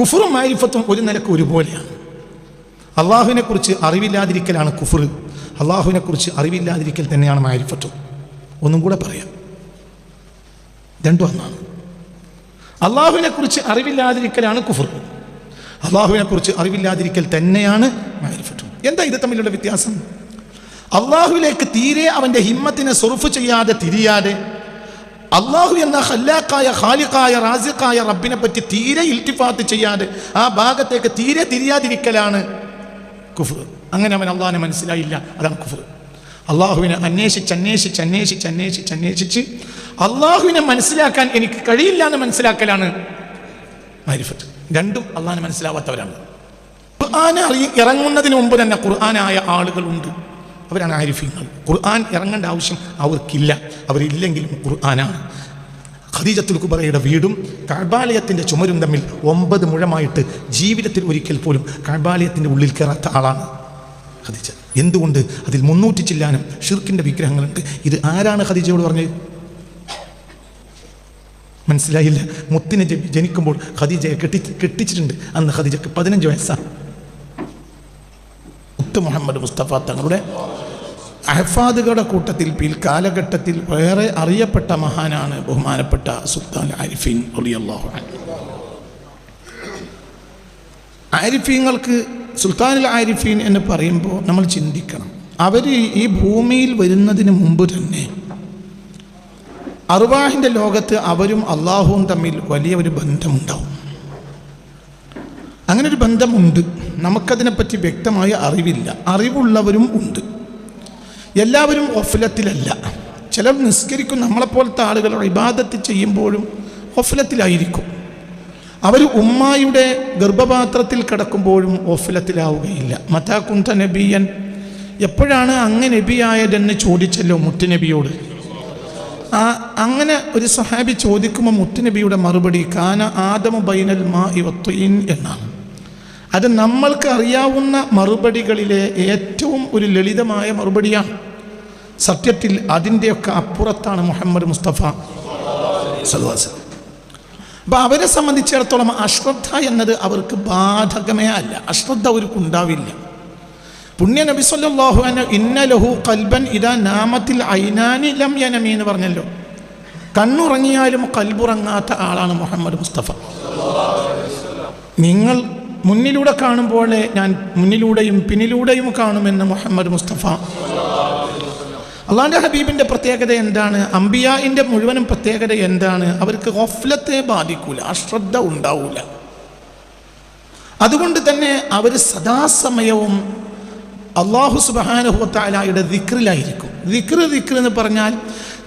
കുഫറും മാരിഫത്തും ഒരു നിലയ്ക്ക് ഒരുപോലെയാണ്. അള്ളാഹുവിനെ കുറിച്ച് അറിവില്ലാതിരിക്കലാണ് കുഫർ അള്ളാഹുവിനെ കുറിച്ച് അറിവില്ലാതിരിക്കൽ തന്നെയാണ് മാരിഫത്തും. ഒന്നും കൂടെ പറയാം. രണ്ടും ഒന്നാണ് അള്ളാഹുവിനെ കുറിച്ച് അറിവില്ലാതിരിക്കലാണ് കുഫർ അള്ളാഹുവിനെ കുറിച്ച് അറിവില്ലാതിരിക്കൽ തന്നെയാണ് മാരിഫത്തും. എന്താ ഇത് തമ്മിലുള്ള വ്യത്യാസം? അള്ളാഹുവിലേക്ക് തീരെ അവന്റെ ഹിമ്മത്തിനെ സുറുഫ് ചെയ്യാതെ തിരിയാതെ അള്ളാഹു എന്ന ഹല്ലാക്കായ ഖാലിഖായ റാസിഖായ റബ്ബിനെ പറ്റി തീരെ ഇൽത്തിഫാത്ത് ചെയ്യാതെ ആ ഭാഗത്തേക്ക് തീരെ തിരിയാതിരിക്കലാണ് കുഫർ. അങ്ങനെ അവൻ അള്ളാഹിനെ മനസ്സിലായില്ല. അതാണ് കുഫർ. അള്ളാഹുവിനെ അന്വേഷിച്ച് അന്വേഷിച്ച് അന്വേഷിച്ച് അന്വേഷിച്ച് അന്വേഷിച്ച് അള്ളാഹുവിനെ മനസ്സിലാക്കാൻ എനിക്ക് കഴിയില്ല എന്ന് മനസ്സിലാക്കലാണ് മാരിഫത്ത്. രണ്ടും അള്ളാഹിനെ മനസ്സിലാവാത്തവരാണ്. ഖുർആാനെ അറിയ ഇറങ്ങുന്നതിന് മുമ്പ് തന്നെ ഖുർആാനായ ആളുകളുണ്ട്. അവരാണ് ആരിഫീങ്ങൾ ഖുർആൻ ഇറങ്ങേണ്ട ആവശ്യം അവർക്കില്ല. അവരില്ലെങ്കിലും ഖുർആനാണ്. ഖദീജത്തുൽ കുബറയുടെ വീടും കഴബാലയത്തിന്റെ ചുമരും തമ്മിൽ ഒമ്പത് മുഴമായിട്ട് ജീവിതത്തിൽ ഒരിക്കൽ പോലും കഴബാലയത്തിന്റെ ഉള്ളിൽ കയറാത്ത ആളാണ് ഖദീജ. എന്തുകൊണ്ട്? അതിൽ മുന്നൂറ്റി ചില്ലാനും ഷിർക്കിന്റെ വിഗ്രഹങ്ങളുണ്ട്. ഇത് ആരാണ് ഖദീജയോട് പറഞ്ഞത്? മനസ്സിലായില്ല. മുത്തിനെ ജനിക്കുമ്പോൾ ഖദീജയെ കെട്ടി കെട്ടിച്ചിട്ടുണ്ട്. അന്ന് ഖദീജക്ക് പതിനഞ്ച് വയസ്സാണ്. മുത്ത് മുഹമ്മദ് മുസ്തഫ തങ്ങളുടെ അഹഫാദുകളുടെ കൂട്ടത്തിൽ പിൽക്കാലഘട്ടത്തിൽ വേറെ അറിയപ്പെട്ട മഹാനാണ് ബഹുമാനപ്പെട്ട സുൽത്താൻ ആരിഫീൻ അൻഹു. ആരിഫീങ്ങൾക്ക് സുൽത്താനുൽ ആരിഫീൻ എന്ന് പറയുമ്പോൾ നമ്മൾ ചിന്തിക്കണം. അവർ ഈ ഭൂമിയിൽ വരുന്നതിന് മുമ്പ് തന്നെ അറുവാഹിന്റെ ലോകത്ത് അവരും അള്ളാഹുവും തമ്മിൽ വലിയ ഒരു ബന്ധമുണ്ടാവും. അങ്ങനെ ഒരു ബന്ധമുണ്ട്. നമുക്കതിനെപ്പറ്റി വ്യക്തമായ അറിവില്ല. അറിവുള്ളവരും ഉണ്ട്. എല്ലാവരും ഒഫലത്തിലല്ല ചിലർ നിസ്കരിക്കും നമ്മളെപ്പോലത്തെ ആളുകൾ ഇബാദത്ത് ചെയ്യുമ്പോഴും ഒഫലത്തിലായിരിക്കും അവർ ഉമ്മായുടെ ഗർഭപാത്രത്തിൽ കിടക്കുമ്പോഴും ഓഫലത്തിലാവുകയില്ല മറ്റാ കുന്ത നബിയൻ എപ്പോഴാണ് അങ്ങ് നബിയായതെന്ന് ചോദിച്ചല്ലോ മുത്തുനബിയോട് ആ അങ്ങനെ ഒരു സഹാബി ചോദിക്കുമ്പോൾ മുത്തുനബിയുടെ മറുപടി കാന ആദമ ബൈനൽ മാ ഇവത്വയിൻ എന്നാണ്. അത് നമ്മൾക്ക് അറിയാവുന്ന മറുപടികളിലെ ഏറ്റവും ഒരു ലളിതമായ മറുപടിയാണ്. സത്യത്തിൽ അതിന്റെയൊക്കെ അപ്പുറത്താണ് മുഹമ്മദ് മുസ്തഫ സല്ലല്ലാഹു അപ്പൊ അവരെ സംബന്ധിച്ചിടത്തോളം അശ്രദ്ധ എന്നത് അവർക്ക് ബാധകമേ അല്ല. അശ്രദ്ധ അവർക്ക് ഉണ്ടാവില്ല. പുണ്യ നബി അൻഹു ഇന്ന ലഹു കൽബൻ ഇതാ നാമത്തിൽ ഐനാനി ലം യനമി എന്ന് പറഞ്ഞല്ലോ. കണ്ണുറങ്ങിയാലും കൽബുറങ്ങാത്ത ആളാണ് മുഹമ്മദ് മുസ്തഫ. നിങ്ങൾ മുന്നിലൂടെ കാണുമ്പോൾ ഞാൻ മുന്നിലൂടെയും പിന്നിലൂടെയും കാണുമെന്ന് മുഹമ്മദ് മുസ്തഫ. അള്ളാന്റെ ഹബീബിന്റെ പ്രത്യേകത എന്താണ്? അംബിയായിന്റെ മുഴുവനും പ്രത്യേകത എന്താണ്? അവർക്ക് ഓഫ്ലത്തെ ബാധിക്കൂല അശ്രദ്ധ ഉണ്ടാവൂല. അതുകൊണ്ട് തന്നെ അവർ സദാസമയവും അള്ളാഹു സുബാനുഹത്താലായുടെ ദിക്റിലായിരിക്കും. ദിക്റ് ദിക്റ് എന്ന് പറഞ്ഞാൽ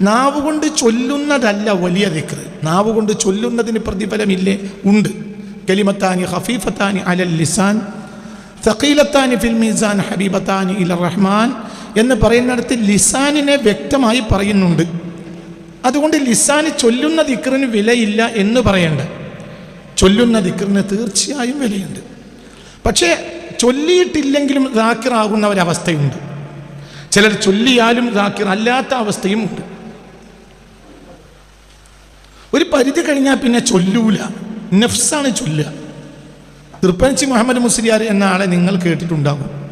നാവുകൊണ്ട് ചൊല്ലുന്നതല്ല വലിയ ദിക്റ് നാവുകൊണ്ട് ചൊല്ലുന്നതിന് പ്രതിഫലമില്ലേ? ഉണ്ട്. കലിമത്താനി ഹഫീഫത്താനി അലൽ ലിസാൻ തക്കീലത്താനി ഫിൽ മീസാൻ ഹബീബത്താനി ഇല റഹ്മാൻ എന്ന് പറയുന്നിടത്ത് ലിസാനിനെ വ്യക്തമായി പറയുന്നുണ്ട്. അതുകൊണ്ട് ലിസാന് ചൊല്ലുന്ന ദിക്റിന് വിലയില്ല എന്ന് പറയേണ്ട. ചൊല്ലുന്ന ദിക്റിന് തീർച്ചയായും വിലയുണ്ട്. പക്ഷേ ചൊല്ലിയിട്ടില്ലെങ്കിലും ദാക്കിറാകുന്ന ഒരവസ്ഥയുണ്ട് ചിലർ ചൊല്ലിയാലും ദാക്കിർ അല്ലാത്ത അവസ്ഥയും ഉണ്ട്. ഒരു പരിധി കഴിഞ്ഞാൽ പിന്നെ ചൊല്ലൂല. നഫ്സാണ് ചൊല്ലുക. തൃപ്പനച്ചി മുഹമ്മദ് മുസ്ലിയാർ എന്ന ആളെ നിങ്ങൾ കേട്ടിട്ടുണ്ടാകും.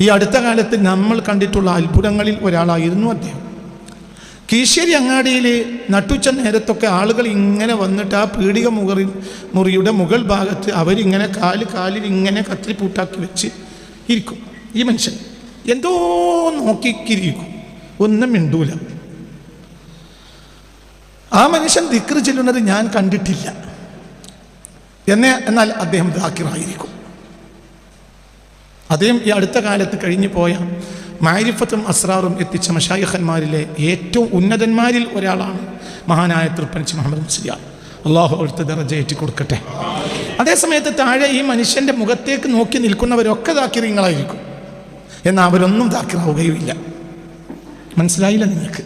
ഈ അടുത്ത കാലത്ത് നമ്മൾ കണ്ടിട്ടുള്ള അത്ഭുതങ്ങളിൽ ഒരാളായിരുന്നു അദ്ദേഹം. കീശ്ശേരി അങ്ങാടിയിൽ നട്ടുച്ച നേരത്തൊക്കെ ആളുകൾ ഇങ്ങനെ വന്നിട്ട് ആ പീടിക മുറി മുറിയുടെ മുകൾ ഭാഗത്ത് അവരിങ്ങനെ കാൽ കാലിൽ ഇങ്ങനെ കത്തിരിപ്പൂട്ടാക്കി വെച്ച് ഇരിക്കും. ഈ മനുഷ്യൻ എന്തോ നോക്കിക്കിരിക്കും. ഒന്നും മിണ്ടൂല. ആ മനുഷ്യൻ ദിക്റ് ചെല്ലുന്നത് ഞാൻ കണ്ടിട്ടില്ല. എന്നെ എന്നാൽ അദ്ദേഹം ദാക്കിറായിരിക്കും അദ്ദേഹം ഈ അടുത്ത കാലത്ത് കഴിഞ്ഞു പോയ മാരിഫത്തും അസ്രാറും എത്തിച്ച മഷായിഖന്മാരിലെ ഏറ്റവും ഉന്നതന്മാരിൽ ഒരാളാണ് മഹാനായ തൃപ്പനിച്ച് മുഹമ്മദ് മുസ്ലിയാർ അള്ളാഹു അവിടുത്തെ ദറജ ഏറ്റി കൊടുക്കട്ടെ അതേസമയത്ത് താഴെ ഈ മനുഷ്യന്റെ മുഖത്തേക്ക് നോക്കി നിൽക്കുന്നവരൊക്കെ ദാക്കിറിങ്ങളായിരിക്കും എന്നാൽ അവരൊന്നും ദാക്കിറാവുകയുമില്ല മനസ്സിലായില്ല നിങ്ങൾക്ക്?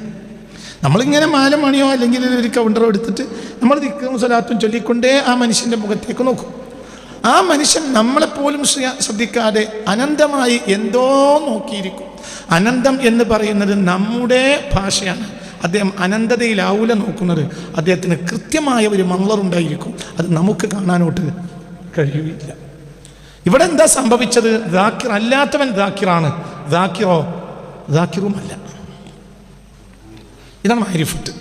നമ്മളിങ്ങനെ മാലമണിയോ അല്ലെങ്കിൽ ഒരു കൗണ്ടറോ എടുത്തിട്ട് നമ്മൾ ദിക്കും സ്വലാത്തും ചൊല്ലിക്കൊണ്ടേ ആ മനുഷ്യന്റെ മുഖത്തേക്ക് നോക്കും. ആ മനുഷ്യൻ നമ്മളെപ്പോലും ശ്ര- ശ്രദ്ധിക്കാതെ അനന്തമായി എന്തോ നോക്കിയിരിക്കും. അനന്തം എന്ന് പറയുന്നത് നമ്മുടെ ഭാഷയാണ്. അദ്ദേഹം അനന്തതയിലാവൂല നോക്കുന്നത്. അദ്ദേഹത്തിന് കൃത്യമായ ഒരു മങ്ങളറുണ്ടായിരിക്കും അത് നമുക്ക് കാണാനോട്ട് കഴിയില്ല ഇവിടെ എന്താ സംഭവിച്ചത്? ദാക്കിർ അല്ലാത്തവൻ ദാക്കിറാണ്. ദാക്കിറോ? ദാക്കിറുമല്ല. ഇതാണ് മാരിഫത്ത്.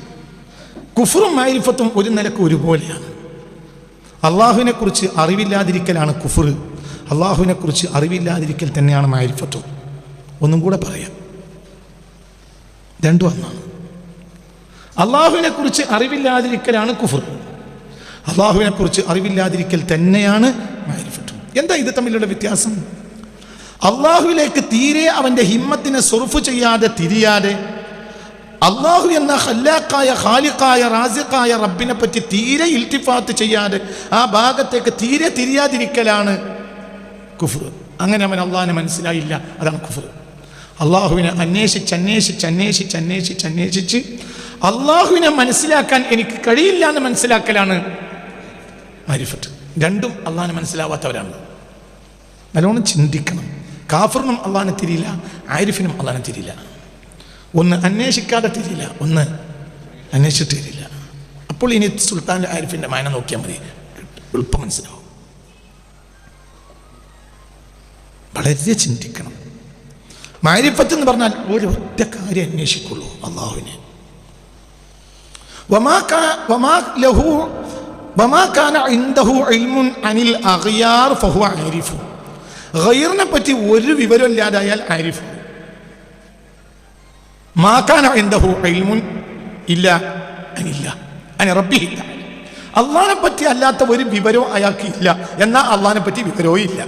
കുഫറും മാരിഫത്തും ഒരു നിലയ്ക്ക് ഒരുപോലെയാണ്. അള്ളാഹുവിനെ കുറിച്ച് അറിവില്ലാതിരിക്കലാണ് കുഫർ. അള്ളാഹുവിനെ കുറിച്ച് അറിവില്ലാതിരിക്കൽ തന്നെയാണ് മാരിഫത്തും. ഒന്നും കൂടെ പറയാം. രണ്ടും ഒന്നാണ്. അള്ളാഹുവിനെ കുറിച്ച് അറിവില്ലാതിരിക്കലാണ് കുഫർ. അള്ളാഹുവിനെ കുറിച്ച് അറിവില്ലാതിരിക്കൽ തന്നെയാണ് മാരിഫത്തും. എന്താ ഇത് തമ്മിലുള്ള വ്യത്യാസം? അള്ളാഹുവിലേക്ക് തീരെ അവന്റെ ഹിമ്മത്തിനെ സൊറുഫ് ചെയ്യാതെ തിരിയാതെ അള്ളാഹു എന്ന ഹല്ലാക്കായ ഖാലിഖായ റാസിഖായ റബ്ബിനെ പറ്റി തീരെ ഇൽത്തിഫാത്ത് ചെയ്യാതെ ആ ഭാഗത്തേക്ക് തീരെ തിരിയാതിരിക്കലാണ് കുഫർ. അങ്ങനെ അവൻ അള്ളാഹിനെ മനസ്സിലായില്ല. അതാണ് കുഫർ. അള്ളാഹുവിനെ അന്വേഷിച്ച് അന്വേഷിച്ച് അന്വേഷിച്ച് അന്വേഷിച്ച് അന്വേഷിച്ച് അള്ളാഹുവിനെ മനസ്സിലാക്കാൻ എനിക്ക് കഴിയില്ല എന്ന് മനസ്സിലാക്കലാണ് മാരിഫത്ത്. രണ്ടും അള്ളാഹിനെ മനസ്സിലാവാത്തവരാണ്. നല്ലോണം ചിന്തിക്കണം. കാഫറിനും അള്ളാഹിനെ തിരിയില്ല ആരിഫിനും അള്ളാഹിനെ തിരിയില്ല. ഒന്ന് അന്വേഷിക്കാതെ തിരിയില്ല ഒന്ന് അന്വേഷിച്ചിട്ട് തീരില്ല. അപ്പോൾ ഇനി സുൽത്താൻ ആരിഫിന്റെ മായന നോക്കിയാൽ മതി. എളുപ്പം മനസ്സിലാവും. വളരെ ചിന്തിക്കണം. മാരിഫത്ത് എന്ന് പറഞ്ഞാൽ ഒരു ഒറ്റ കാര്യം അന്വേഷിക്കുള്ളൂ അള്ളാഹുവിനെ. വമാ കാ- വമാ ലഹു വമാ റബ്ബിഹില്ല അള്ളാഹിനെ പറ്റി അല്ലാത്ത ഒരു വിവരവും അയാൾക്ക് ഇല്ല. എന്നാൽ അള്ളാഹിനെ പറ്റി വിവരവും ഇല്ല.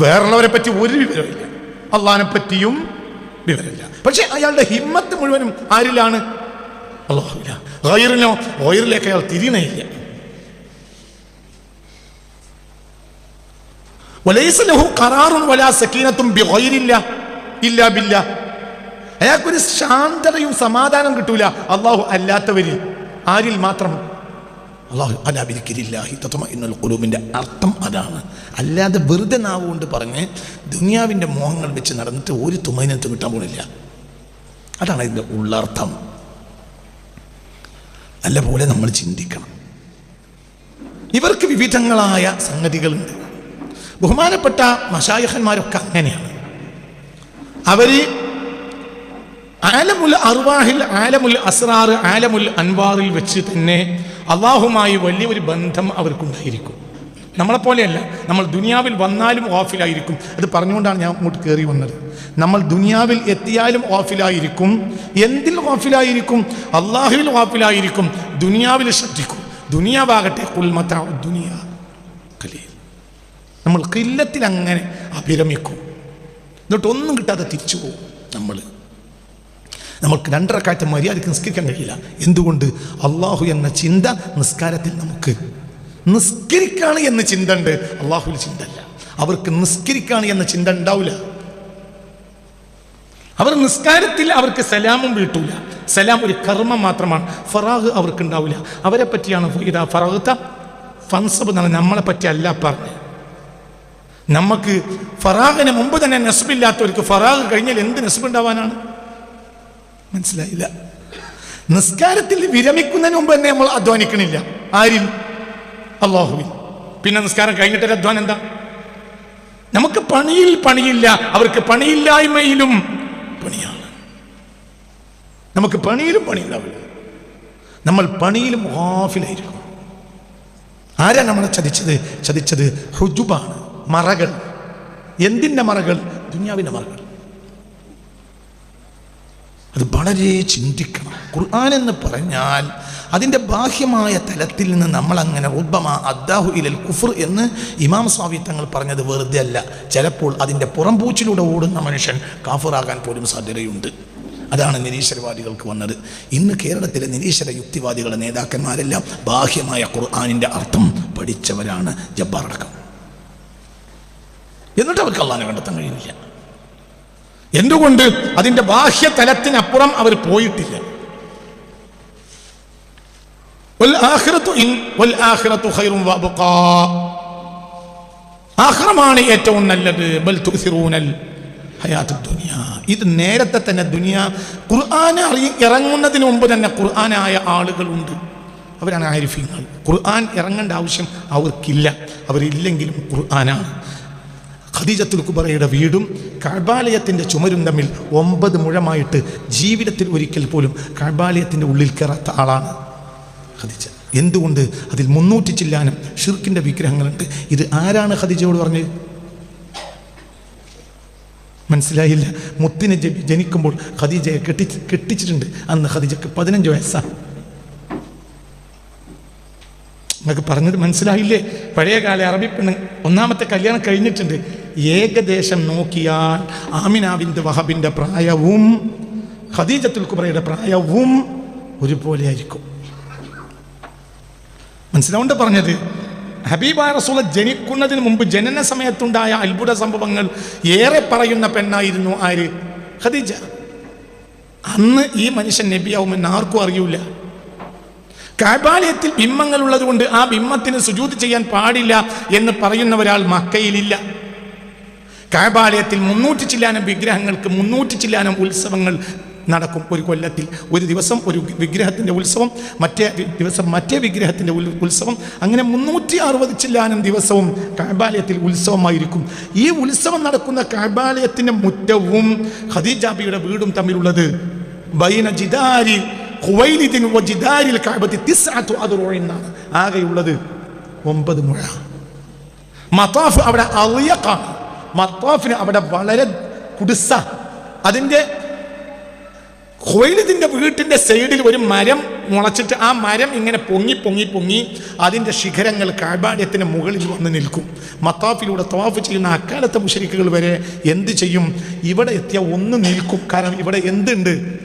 വേറുള്ളവരെ പറ്റി ഒരു വിവരവും ഇല്ല. അള്ളാഹിനെ പറ്റിയും വിവരമില്ല. പക്ഷെ അയാളുടെ ഹിമ്മത്ത് മുഴുവനും ആരിലാണ്? അള്ളാഹുവില്ല ഗൈറിനോ അയാൾ തിരിയണയില്ല ഖറാറുൻ വലാ ഇല്ല ബില്ല. അയാൾക്കൊരു ശാന്തതയും സമാധാനം കിട്ടൂല. അള്ളാഹു അല്ലാത്തവരിൽ ആരിൽ മാത്രം? അള്ളാഹു അലാബിരിക്കില്ലാഹി തത്വമ കുലൂബിന്റെ അർത്ഥം അതാണ്. അല്ലാതെ വെറുതെ നാവുകൊണ്ട് പറഞ്ഞ് ദുനിയാവിന്റെ മോഹങ്ങൾ വെച്ച് നടന്നിട്ട് ഒരു തുമൈനത്ത് കിട്ടാൻ പോണില്ല. അതാണ് ഇതിന്റെ ഉള്ളർത്ഥം. നല്ലപോലെ നമ്മൾ ചിന്തിക്കണം. ഇവർക്ക് വിവിധങ്ങളായ സംഗതികളുണ്ട്. ബഹുമാനപ്പെട്ട മഷായഹന്മാരൊക്കെ അങ്ങനെയാണ്. അവർ ആലമുൽ അർവാഹിൽ ആലമുൽ അസ്രാർ ആലമുൽ അൻവാറിൽ വെച്ച് തന്നെ അള്ളാഹുമായി വലിയൊരു ബന്ധം അവർക്കുണ്ടായിരിക്കും. നമ്മളെപ്പോലെയല്ല നമ്മൾ ദുനിയാവിൽ വന്നാലും ഓഫിലായിരിക്കും. അത് പറഞ്ഞുകൊണ്ടാണ് ഞാൻ അങ്ങോട്ട് കയറി വന്നത്. നമ്മൾ ദുനിയാവിൽ എത്തിയാലും ഓഫിലായിരിക്കും. എന്തിൽ ഓഫിലായിരിക്കും? അള്ളാഹുവിൽ ഓഫിലായിരിക്കും. ദുനിയാവിൽ ശ്രദ്ധിക്കും. ദുനിയാവാകട്ടെ നമ്മൾ കില്ലത്തിൽ അങ്ങനെ അഭിരമിക്കും. എന്നിട്ടൊന്നും കിട്ടാതെ തിരിച്ചു പോകും നമ്മൾ നമുക്ക് രണ്ടര കാറ്റ് മര്യാദയ്ക്ക് നിസ്കരിക്കാൻ കഴിയില്ല. എന്തുകൊണ്ട്? അള്ളാഹു എന്ന ചിന്ത നിസ്കാരത്തിൽ നമുക്ക്. നിസ്കരിക്കാണ് എന്ന ചിന്ത ഉണ്ട് അള്ളാഹുവിൽ ചിന്ത അല്ല അവർക്ക് നിസ്കരിക്കാണ് എന്ന ചിന്ത ഉണ്ടാവില്ല അവർ നിസ്കാരത്തിൽ അവർക്ക് സലാമും വീട്ടൂല. സലാം ഒരു കർമ്മം മാത്രമാണ്. ഫറാഹ് അവർക്ക് ഉണ്ടാവില്ല അവരെ പറ്റിയാണ് ഇതാ ഫറാഹത്ത ഫൻസബ് എന്നാണ് നമ്മളെ പറ്റി അല്ല പറഞ്ഞത് നമുക്ക് ഫറാഹിന് മുമ്പ് തന്നെ നെസ്ബില്ലാത്തവർക്ക് ഫറാഹ് കഴിഞ്ഞാൽ എന്ത് നെസ്ബ് ഉണ്ടാവാനാണ്? മനസ്സിലായില്ല. നിസ്കാരത്തിൽ വിരമിക്കുന്നതിന് മുമ്പ് തന്നെ നമ്മൾ അധ്വാനിക്കണില്ല. ആരിൽ? അള്ളാഹുവിൽ. പിന്നെ നിസ്കാരം കഴിഞ്ഞിട്ടൊരു അധ്വാനം എന്താ? നമുക്ക് പണിയിൽ പണിയില്ല. അവർക്ക് പണിയില്ലായ്മയിലും പണിയാണ്. നമുക്ക് പണിയിലും പണിയുണ്ടാവില്ല. നമ്മൾ പണിയിലും ഓഫിലായിരിക്കും ആരാ നമ്മളെ ചതിച്ചത്? ചതിച്ചത് ഹുജുബാണ്. മറകൾ. എന്തിന്റെ മറകൾ? ദുന്യാവിന്റെ മറകൾ. അത് വളരെ ചിന്തിക്കണം. ഖുർആൻ എന്ന് പറഞ്ഞാൽ അതിന്റെ ബാഹ്യമായ തലത്തിൽ നിന്ന് നമ്മളങ്ങനെ ഉദ്ബമ അദ്ദാഹു ഇലൽ കുഫർ എന്ന് ഇമാം സ്വാമി തങ്ങൾ പറഞ്ഞത് വെറുതെ അല്ല. ചിലപ്പോൾ അതിന്റെ പുറംപൂച്ചിലൂടെ ഓടുന്ന മനുഷ്യൻ കാഫറാകാൻ പോലും സാധ്യതയുണ്ട്. അതാണ് നിരീശ്വരവാദികൾക്ക് വന്നത്. ഇന്ന് കേരളത്തിലെ നിരീശ്വര യുക്തിവാദികളുടെ നേതാക്കന്മാരെല്ലാം ബാഹ്യമായ ഖുർആാനിന്റെ അർത്ഥം പഠിച്ചവരാണ് ജബ്ബാറടക്കം എന്നിട്ട് അവർക്ക് അള്ളാനെ കണ്ടെത്താൻ കഴിയുന്നില്ല. എന്തുകൊണ്ട് അതിന്റെ ബാഹ്യതലത്തിനപ്പുറം അവർ പോയിട്ടില്ല? ആഹ്റമാണ് ഏറ്റവും നല്ലത്. ഇത് നേരത്തെ തന്നെ ദുനിയ ഖുർആൻ ഇറങ്ങുന്നതിന് മുമ്പ് തന്നെ ഖുർആനായ ആളുകളുണ്ട്. അവരാണ് ആരിഫീങ്ങൾ. ഖുർആൻ ഇറങ്ങേണ്ട ആവശ്യം അവർക്കില്ല. അവരില്ലെങ്കിലും ഖുർആനാണ്. ഖദീജത്തുൽ കുബറയുടെ വീടും കഴബാലയത്തിന്റെ ചുമരും തമ്മിൽ ഒമ്പത് മുഴമായിട്ട് ജീവിതത്തിൽ ഒരിക്കൽ പോലും കഴബാലയത്തിന്റെ ഉള്ളിൽ കയറാത്ത ആളാണ് ഖദീജ. എന്തുകൊണ്ട് അതിൽ മുന്നൂറ്റി ചില്ലാനും ഷിർക്കിന്റെ വിഗ്രഹങ്ങളുണ്ട്? ഇത് ആരാണ് ഖദീജയോട് പറഞ്ഞത്? മനസ്സിലായില്ല. മുത്തിനെ ജനിക്കുമ്പോൾ ഖദീജയെ കെട്ടി കെട്ടിച്ചിട്ടുണ്ട്. അന്ന് ഖദീജക്ക് പതിനഞ്ച് വയസ്സാണ്. നിങ്ങൾക്ക് പറഞ്ഞത് മനസ്സിലായില്ലേ? പഴയകാല അറബി പെണ്ണ് ഒന്നാമത്തെ കല്യാണം കഴിഞ്ഞിട്ടുണ്ട്. ഏകദേശം നോക്കിയാൽ ആമിനാവിന്റെ വഹബിന്റെ പ്രായവും ഖദീജത്തുൽ കുബറയുടെ പ്രായവും ഒരുപോലെ ആയിരിക്കും. മനസ്സിലാവുണ്ട് പറഞ്ഞത്? ഹബീബ റസൂല ജനിക്കുന്നതിന് മുമ്പ് ജനന സമയത്തുണ്ടായ അത്ഭുത സംഭവങ്ങൾ ഏറെ പറയുന്ന പെണ്ണായിരുന്നു ആര്? ഖദീജ. അന്ന് ഈ മനുഷ്യൻ നബിയാവുമെന്ന് ആർക്കും അറിയൂല. കാബാലയത്തിൽ ബിംബങ്ങൾ ഉള്ളതുകൊണ്ട് ആ ബിംബത്തിന് സുജൂത് ചെയ്യാൻ പാടില്ല എന്ന് പറയുന്നവരാൾ മക്കയിലില്ല. കാബാലയത്തിൽ മുന്നൂറ്റി ചില്ലാനം വിഗ്രഹങ്ങൾക്ക് മുന്നൂറ്റി ചില്ലാനം ഉത്സവങ്ങൾ നടക്കും ഒരു കൊല്ലത്തിൽ. ഒരു ദിവസം ഒരു വിഗ്രഹത്തിന്റെ ഉത്സവം മറ്റേ ദിവസം മറ്റേ വിഗ്രഹത്തിന്റെ ഉത്സവം അങ്ങനെ മുന്നൂറ്റി അറുപത് ചില്ലാനം ദിവസവും കാബാലയത്തിൽ ഉത്സവമായിരിക്കും. ഈ ഉത്സവം നടക്കുന്ന കാബാലയത്തിന്റെ മുറ്റവും ഖദീജാബിയുടെ വീടും തമ്മിലുള്ളത് ബൈന ജിദാരി ജിദാരിൽ എന്നാണ്. ആകെയുള്ളത് ഒമ്പത് മുഴ. മതാഫ് അവിടെ അളിയക്കാണ്. മത്താഫിന് അവിടെ വളരെ കുടിസ. അതിന്റെ ഖുവൈലിദിന്റെ വീട്ടിന്റെ സൈഡിൽ ഒരു മരം മുളച്ചിട്ട് ആ മരം ഇങ്ങനെ പൊങ്ങി പൊങ്ങി പൊങ്ങി അതിന്റെ ശിഖരങ്ങൾ കാബാഡ്യത്തിന് മുകളിൽ വന്ന് നിൽക്കും. മത്താഫിലൂടെ തവാഫ് ചെയ്യുന്ന അക്കാലത്തെ മുഷരിക്കുകൾ വരെ എന്ത് ചെയ്യും? ഇവിടെ എത്തിയ ഒന്ന് നിൽക്കും. കാരണം ഇവിടെ എന്തുണ്ട്?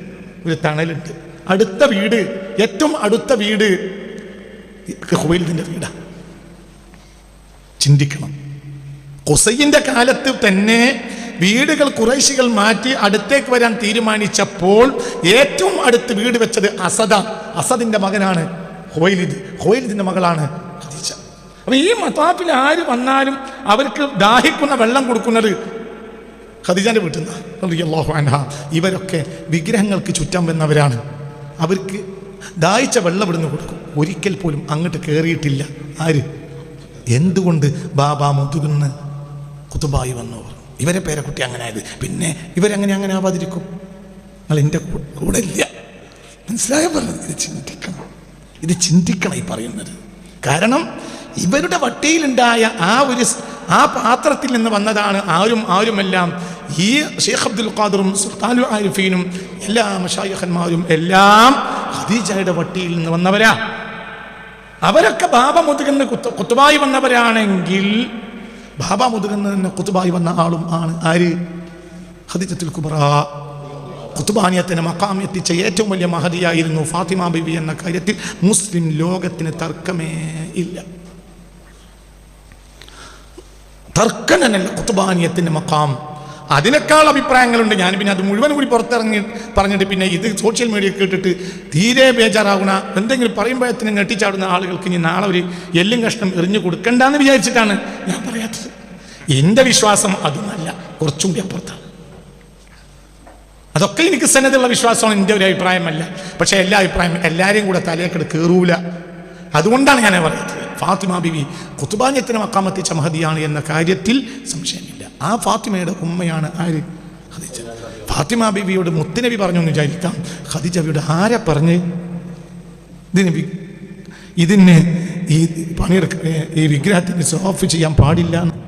ഒരു തണലുണ്ട്. അടുത്ത വീട് ഏറ്റവും അടുത്ത വീട് ഖുവൈലിദിന്റെ വീടാണ് ചിന്തിക്കണം. കുസൈന്റെ കാലത്ത് തന്നെ വീടുകൾ കുറേശികൾ മാറ്റി അടുത്തേക്ക് വരാൻ തീരുമാനിച്ചപ്പോൾ ഏറ്റവും അടുത്ത് വീട് വെച്ചത് അസദ. അസദിന്റെ മകനാണ് ഹോയിലിദ് ഹോയിലിദിന്റെ മകളാണ് ഖദീജ. അപ്പൊ ഈ മതാപ്പിൽ ആര് വന്നാലും അവർക്ക് ദാഹിക്കുന്ന വെള്ളം കൊടുക്കുന്നത് ഖദീജാന്റെ വീട്ടിൽ നിന്നാണ്. ഇവരൊക്കെ വിഗ്രഹങ്ങൾക്ക് ചുറ്റാൻ വന്നവരാണ്. അവർക്ക് ദാഹിച്ച വെള്ളം ഇവിടുന്ന് കൊടുക്കും. ഒരിക്കൽ പോലും അങ്ങോട്ട് കയറിയിട്ടില്ല ആര്? എന്തുകൊണ്ട് ബാബ മുതുകുന്ന് കുത്തുബായി വന്നവർ. ഇവരെ പേരക്കുട്ടി അങ്ങനെ ആയത് പിന്നെ ഇവരെങ്ങനെ അങ്ങനെ ആവാതിരിക്കും? നിങ്ങൾ എന്റെ കൂടെ ഇല്ല മനസ്സിലായ പറഞ്ഞത്? ഇത് ചിന്തിക്കണം. ഇത് ചിന്തിക്കണം ഈ പറയുന്നത്. കാരണം ഇവരുടെ വട്ടിയിലുണ്ടായ ആ ഒരു ആ പാത്രത്തിൽ നിന്ന് വന്നതാണ് ആരും ആരുമെല്ലാം ഈ ഷെയ്ഖ് അബ്ദുൽ ഖാദറും സുൽത്താനു ആരിഫീനും എല്ലാ മഷായഖന്മാരും എല്ലാം ഖദീജയുടെ വട്ടിയിൽ നിന്ന് വന്നവരാ. അവരൊക്കെ ബാബ മുതുകുന്ന കുത്ത് കുത്തുവായി വന്നവരാണെങ്കിൽ ബാബ മുതുകുന്നതിന് കുത്തുബായി വന്ന ആളും ആണ്. ആര്? ഖദീജത്തുൽ കുബറ കുത്തുബാനിയത്തിന് മക്കാം എത്തിച്ച ഏറ്റവും വലിയ മഹതിയായിരുന്നു ഫാത്തിമ ബിബി എന്ന കാര്യത്തിൽ മുസ്ലിം ലോകത്തിന് തർക്കമേ ഇല്ല. തർക്കനല്ല കുത്തുബാനിയത്തിന്റെ മക്കാം അതിനേക്കാൾ അഭിപ്രായങ്ങളുണ്ട്. ഞാൻ പിന്നെ അത് മുഴുവൻ കൂടി പുറത്തിറങ്ങി പറഞ്ഞിട്ട് പിന്നെ ഇത് സോഷ്യൽ മീഡിയ കേട്ടിട്ട് തീരെ ബേജാറാവണ എന്തെങ്കിലും പറയുമ്പോഴത്തേനും ഞെട്ടിച്ചാടുന്ന ആളുകൾക്ക് ഇനി നാളെ ഒരു എല്ലും കഷ്ണം എറിഞ്ഞു കൊടുക്കണ്ടെന്ന് വിചാരിച്ചിട്ടാണ് ഞാൻ പറയാത്തത്. എന്റെ വിശ്വാസം അതൊന്നല്ല. കുറച്ചും കൂടി അപ്പുറത്താണ് അതൊക്കെ എനിക്ക് സന്നദ്ധുള്ള വിശ്വാസമാണ് എന്റെ ഒരു അഭിപ്രായമല്ല. പക്ഷെ എല്ലാ അഭിപ്രായം എല്ലാവരെയും കൂടെ തലയേക്കട് കയറൂല അതുകൊണ്ടാണ് ഞാൻ പറയുന്നത്. ഫാത്തിമ ബിവി കുത്തുബാന്യത്തിന് മക്കാമത്തിച്ച മഹതിയാണ് എന്ന കാര്യത്തിൽ സംശയമില്ല. ആ ഫാത്തിമയുടെ ഉമ്മയാണ് ആര്? ഖദീജ. ഫാത്തിമ ബിബിയോട് മുത്തുനബി പറഞ്ഞു എന്ന് വിചാരിക്കാം ഖദീജബിയുടെ ആരെ പറഞ്ഞ്? ഇതിന് ഇതിന് ഈ പണിയെടുക്ക ഈ വിഗ്രഹത്തിന് സോഫ് ചെയ്യാൻ പാടില്ല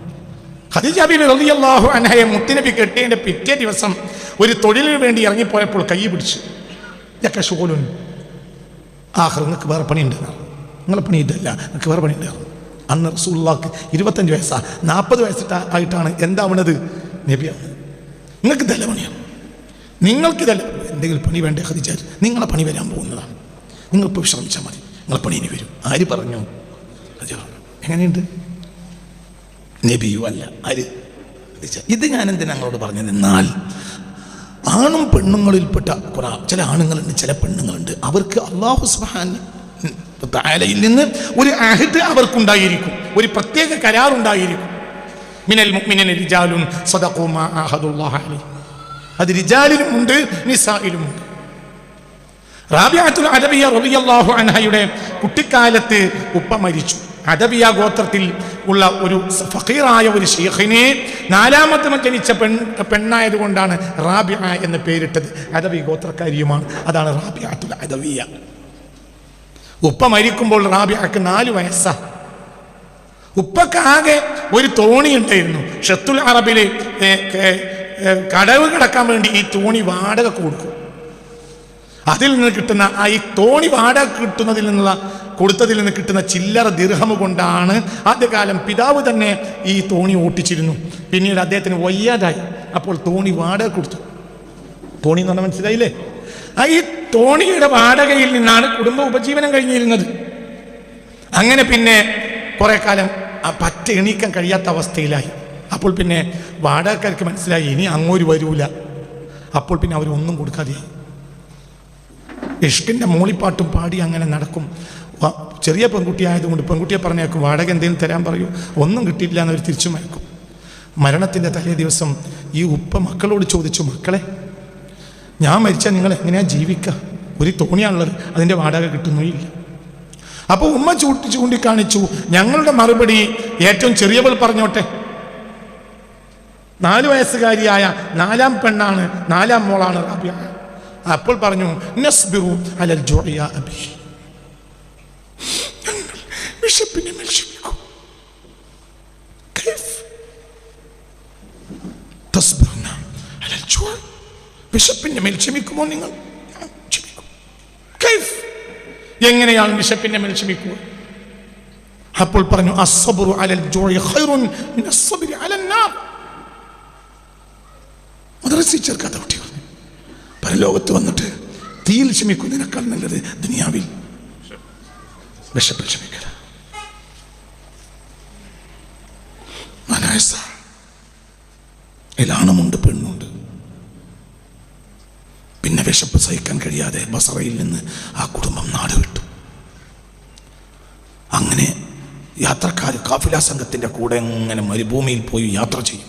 ബിബി റളിയല്ലാഹു അൻഹയെ മുത്തുനബി കെട്ടിയതിന്റെ പിറ്റേ ദിവസം ഒരു തൊഴിലിന് വേണ്ടി ഇറങ്ങിപ്പോയപ്പോൾ കൈ പിടിച്ച് ഇതൊക്കെ ഷോലുൻ ആഹ് നിങ്ങൾക്ക് വേറെ പണിയുണ്ട് നിങ്ങളെ പണി ഇതല്ല നിങ്ങൾക്ക് വേറെ പണിയുണ്ട് അന്ന് റസൂള്ളാക്ക് ഇരുപത്തഞ്ച് വയസ്സാ നാൽപ്പത് വയസ്സിട്ട് ആയിട്ടാണ് എന്താവണത്? നബിയാവുന്നത് നിങ്ങൾക്ക് ഇതല്ല പണിയാണ് നിങ്ങൾക്ക് ഇതല്ല എന്തെങ്കിലും പണി വേണ്ടേ ഖദീജ? നിങ്ങളെ പണി വരാൻ പോകുന്നതാണ് നിങ്ങൾ ഇപ്പോൾ വിശ്രമിച്ചാൽ മതി. നിങ്ങളെ പണി ഇനി വരും. ആര് പറഞ്ഞു. എങ്ങനെയുണ്ട്? നബിയു അല്ല ആര് ഇത് ഞാൻ എന്തിനാ ഞങ്ങളോട് പറഞ്ഞു നിന്നാൽ ആണും പെണ്ണുങ്ങളിൽപ്പെട്ട കുറ ചില ആണുങ്ങളുണ്ട് ചില പെണ്ണുങ്ങളുണ്ട്. അവർക്ക് അള്ളാഹു സുബാൻ താലയിൽ നിന്ന് ഒരു അഹദ് അവർക്കുണ്ടായിരിക്കും. ഒരു പ്രത്യേക കരാറുണ്ടായിരിക്കും. മിനൽ മുഅ്മിനീന റിജാലുൻ സദഖൂ മാ അഹദുല്ലാഹി അലൈഹി അത് റിജാലിലും ഉണ്ട് നിസായിലും ഉണ്ട്. റാബിയാത്തുൽ അദബിയ റളിയല്ലാഹു അൻഹയുടെ കുട്ടിക്കാലത്ത് ഉപ്പ മരിച്ചു. അദബിയ ഗോത്രത്തിൽ ഉള്ള ഒരു ഫക്കീറായ ഒരു ഷെയ്ഖിനെ നാലാമത്തെ ജനിച്ച പെൺ പെണ്ണായത് കൊണ്ടാണ് റാബിയ എന്ന് പേരിട്ടത്. അദവി ഗോത്രക്കാരിയുമാണ്. അതാണ് റാബിയാത്തുൽ അദവിയ. ഉപ്പ മരിക്കുമ്പോൾ റാബിയക്ക് നാല് വയസ്സാ. ഉപ്പക്കാകെ ഒരു തോണി ഉണ്ടായിരുന്നു. ഷത്തുൽ അറബിലെ കടവ് കിടക്കാൻ വേണ്ടി ഈ തോണി വാടക കൊടുക്കും. അതിൽ നിന്ന് കിട്ടുന്ന ആ ഈ തോണി വാടക കിട്ടുന്നതിൽ നിന്നുള്ള കൊടുത്തതിൽ നിന്ന് കിട്ടുന്ന ചില്ലറ ദിർഹം കൊണ്ടാണ് ആദ്യകാലം പിതാവ് തന്നെ ഈ തോണി ഓട്ടിച്ചിരുന്നു. പിന്നീട് അദ്ദേഹത്തിന് വയ്യാതായി. അപ്പോൾ തോണി വാടക കൊടുത്തു. തോണി എന്ന് പറഞ്ഞാൽ മനസ്സിലായില്ലേ? ആ ഈ തോണിയുടെ വാടകയിൽ നിന്നാണ് കുടുംബ ഉപജീവനം കഴിഞ്ഞിരുന്നത്. അങ്ങനെ പിന്നെ കുറെ കാലം പറ്റ എണീക്കാൻ കഴിയാത്ത അവസ്ഥയിലായി. അപ്പോൾ പിന്നെ വാടകക്കാർക്ക് മനസ്സിലായി ഇനി അങ്ങോട്ട് വരൂല. അപ്പോൾ പിന്നെ അവരൊന്നും കൊടുക്കാതെയായി. ഇഷ്കിന്റെ മൂളിപ്പാട്ടും പാടി അങ്ങനെ നടക്കും. ചെറിയ പെൺകുട്ടി ആയതുകൊണ്ട് പെൺകുട്ടിയെ പറഞ്ഞേക്കും വാടക എന്തെങ്കിലും തരാൻ പറയൂ ഒന്നും കിട്ടിയില്ല എന്നവർ തിരിച്ചു മയക്കും. മരണത്തിന്റെ തലേ ദിവസം ഈ ഉപ്പ മക്കളോട് ചോദിച്ചു മക്കളെ ഞാൻ മരിച്ചാൽ നിങ്ങൾ എങ്ങനെയാണ് ജീവിക്കുക ഒരു തോണിയാണുള്ളത് അതിന്റെ വാടക കിട്ടുന്നില്ല അപ്പോൾ ഉമ്മ ചൂട്ടി ചൂണ്ടിക്കാണിച്ചു ഞങ്ങളുടെ മറുപടി ഏറ്റവും ചെറിയവൾ പറഞ്ഞോട്ടെ. നാല് വയസ്സുകാരിയായ നാലാം പെണ്ണാണ് നാലാം മോളാണ് റാബിയ. അപ്പോൾ പറഞ്ഞു നസ്ബിറു അലൽ ജോയ അബി ഞങ്ങൾ വിശപ്പിനെ മേൽ ക്ഷമിക്കും കൈഫ് തസ്ബിറുന അലൽ ജോയ വിശപ്പിന്റെ മേൽ ക്ഷമിക്കുമോ നിങ്ങൾ ആ, ക്ഷമിക്കും കൈഫ് എങ്ങനെയാണ് വിശപ്പിന്റെ മേൽ ക്ഷമിക്കുക അപ്പോൾ പറഞ്ഞു അസ്സബറു അലൽ ജോയ ഖൈറുൻ മിൻ അസ്സബരി അലൻ നാർ മദ്രസയിൽ ചേർക്കാത്ത കുട്ടി പറഞ്ഞു പരലോകത്ത് വന്നിട്ട് തീയിൽ ക്ഷമിക്കുന്നതിനേക്കാൾ നല്ലത് ദുനിയാവിൽ വിശപ്പിൽ ക്ഷമിക്കല ണമുണ്ട് പെണ്ണുണ്ട്. പിന്നെ വിശപ്പ് സഹിക്കാൻ കഴിയാതെ ബസറയിൽ നിന്ന് ആ കുടുംബം നാട് വിട്ടു. അങ്ങനെ യാത്രക്കാർ കാഫില സംഘത്തിന്റെ കൂടെ അങ്ങനെ മരുഭൂമിയിൽ പോയി യാത്ര ചെയ്യും?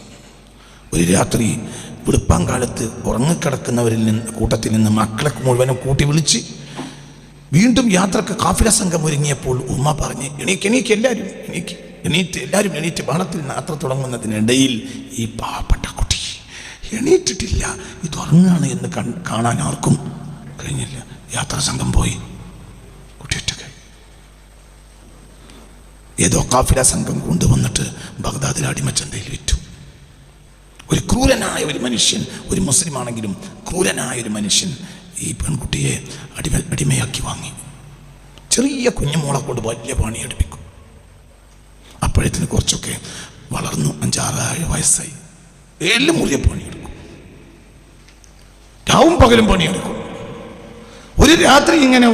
ഒരു രാത്രി വെളുപ്പാങ്കാലത്ത് ഉറങ്ങിക്കിടക്കുന്നവരിൽ നിന്ന് കൂട്ടത്തിൽ നിന്ന് മക്കളെ മുഴുവനും കൂട്ടി വിളിച്ച് വീണ്ടും യാത്രയ്ക്ക് കാഫില സംഘം ഒരുങ്ങിയപ്പോൾ ഉമ്മ പറഞ്ഞ് എണീക്ക് എണീക്ക് എല്ലാവരും എണീക്ക് എണീറ്റ് എല്ലാവരും എണീറ്റ് ബാണത്തിൽ യാത്ര തുടങ്ങുന്നതിനിടയിൽ ഈ പാവപ്പെട്ട കുട്ടി എണീറ്റിട്ടില്ല. ഇത് ഉറങ്ങാണ് എന്ന് കാണാൻ ആർക്കും കഴിഞ്ഞില്ല. യാത്രാ സംഘം പോയി. ഏതോ കാഫില സംഘം കൊണ്ടുവന്നിട്ട് ബഗ്ദാദിൽ അടിമച്ചന്തയിൽ വിറ്റു. ഒരു ക്രൂരനായ ഒരു മനുഷ്യൻ ഒരു മുസ്ലിം ആണെങ്കിലും ക്രൂരനായ ഒരു മനുഷ്യൻ ഈ പെൺകുട്ടിയെ അടിമ അടിമയാക്കി വാങ്ങി. ചെറിയ കുഞ്ഞുമോളെ കൊണ്ട് വലിയ പണി അടുപ്പിക്കും അപ്പോഴത്തിന് കുറച്ചൊക്കെ വളർന്നു അഞ്ചാറ് വയസ്സായി. എല്ലാം മുറിയ പണിയെടുക്കും. രാവും പകലും പണിയെടുക്കും. ഒരു രാത്രി ഇങ്ങനെ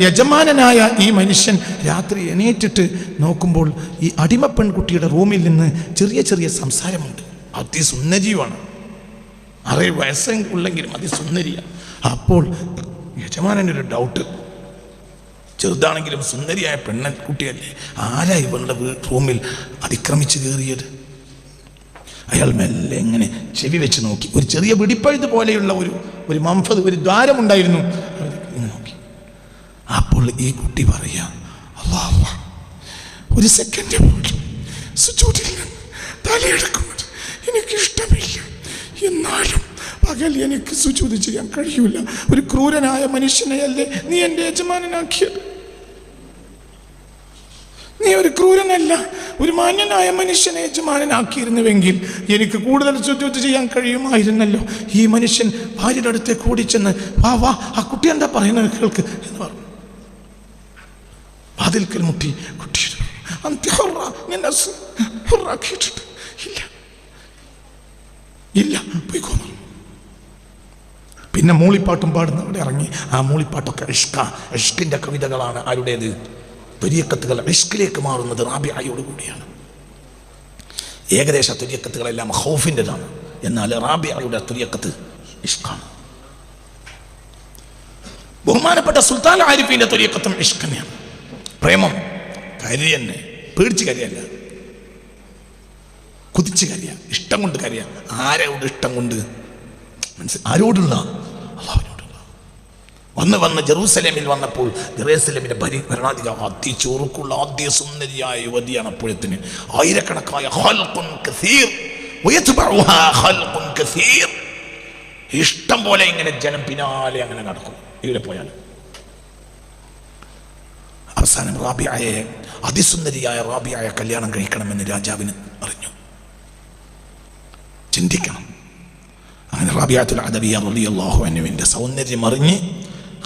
യജമാനനായ ഈ മനുഷ്യൻ രാത്രി എണീറ്റിട്ട് നോക്കുമ്പോൾ ഈ അടിമ പെൺകുട്ടിയുടെ റൂമിൽ നിന്ന് ചെറിയ ചെറിയ സംസാരമുണ്ട്. അതിസുന്ദരിയുമാണ് അറേ വയസ്സുള്ളെങ്കിലും അതിസുന്ദരിയാണ് അപ്പോൾ യജമാനനൊരു ഡൗട്ട് ചെറുതാണെങ്കിലും സുന്ദരിയായ പെണ്ണക്കുട്ടിയല്ലേ ആരാ ഇവളുടെ റൂമിൽ അതിക്രമിച്ച് കയറിയത്? അയാൾ മെല്ലെ എങ്ങനെ ചെവി വെച്ച് നോക്കി. ഒരു ചെറിയ വെടിപ്പഴുത് പോലെയുള്ള ഒരു ഒരു മംഫത് ഒരു ദ്വാരമുണ്ടായിരുന്നു. നോക്കി. അപ്പോൾ ഈ കുട്ടി പറയാ അല്ലാ, ഒരു സെക്കൻഡ് തലയെടുക്കും. എനിക്കിഷ്ടമില്ല. എന്നാലും പകൽ എനിക്ക് സുജൂത് ചെയ്യാൻ കഴിയൂല. ഒരു ക്രൂരനായ മനുഷ്യനെയല്ലേ നീ എന്റെ യജമാനനാക്കിയത്? നീ ഒരു ക്രൂരനല്ല ഒരു മാന്യനായ മനുഷ്യനെ യജമാനനാക്കിയിരുന്നുവെങ്കിൽ എനിക്ക് കൂടുതൽ ശുചിത്വം ചെയ്യാൻ കഴിയുമായിരുന്നല്ലോ. ഈ മനുഷ്യൻ ഭാര്യയുടെ അടുത്ത് കൂടി ചെന്ന് വാ വാ ആ കുട്ടി എന്താ പറയുന്നത് കേൾക്ക്? എന്ന് പറഞ്ഞു. വാതിൽക്കൽ മുട്ടി കുട്ടി അന്ത്യ ഹുറ, നിന്നെ ഇല്ല. ഇല്ല പോയിക്കോന്നു പിന്നെ മൂളിപ്പാട്ടും പാടുന്ന അവിടെ ഇറങ്ങി. ആ മൂളിപ്പാട്ടൊക്കെ ഇഷ്ക ഇഷ്കിന്റെ കവിതകളാണ് ആരുടേത്? തുര്യക്കത്തുകൾ ഇഷ്കിലേക്ക് മാറുന്നത് റാബിയായോട് കൂടിയാണ്. ഏകദേശ തുര്യക്കത്തുകളെല്ലാം ഹൗഫിന്റെതാണ് എന്നാൽ റാബിയായുടെ തുര്യക്കത്ത് ഇഷ്കാണ്. ബഹുമാനപ്പെട്ട സുൽത്താൻ ആരിഫിന്റെ തുര്യക്കത്തും ഇഷ്കനെയാണ് പ്രേമം കരി തന്നെ പേടിച്ച് കരിയല്ല കുതിച്ച് കരിയ. ഇഷ്ടം കൊണ്ട് കരിയ. ആരോട് ഇഷ്ടം കൊണ്ട്? മനസ്സിൽ ആരോടുള്ള? അള്ളാഹുവിനോടുള്ള. വന്ന് വന്ന് ജെറൂസലേമിൽ വന്നപ്പോൾ ജെറൂസലേമിന്റെ ഭരി ഭരണാധികാരം അതി ചോറുക്കുള്ള ആദ്യ സുന്ദരിയായ യുവതിയാണ് അപ്പോഴത്തിന്. ആയിരക്കണക്കായ ഇഷ്ടം പോലെ ഇങ്ങനെ ജനം പിന്നാലെ അങ്ങനെ നടക്കും. ഇവിടെ പോയാൽ അവസാനം റാബിയായെ അതിസുന്ദരിയായ റാബിയായ കല്യാണം കഴിക്കണമെന്ന് രാജാവിന് അറിഞ്ഞു. ചിന്തിക്കണം. അങ്ങനെ റബിയാത്തുൽ അദബിയ റളിയല്ലാഹു അൻഹുവിന്റെ സൗന്ദര്യം അറിഞ്ഞ്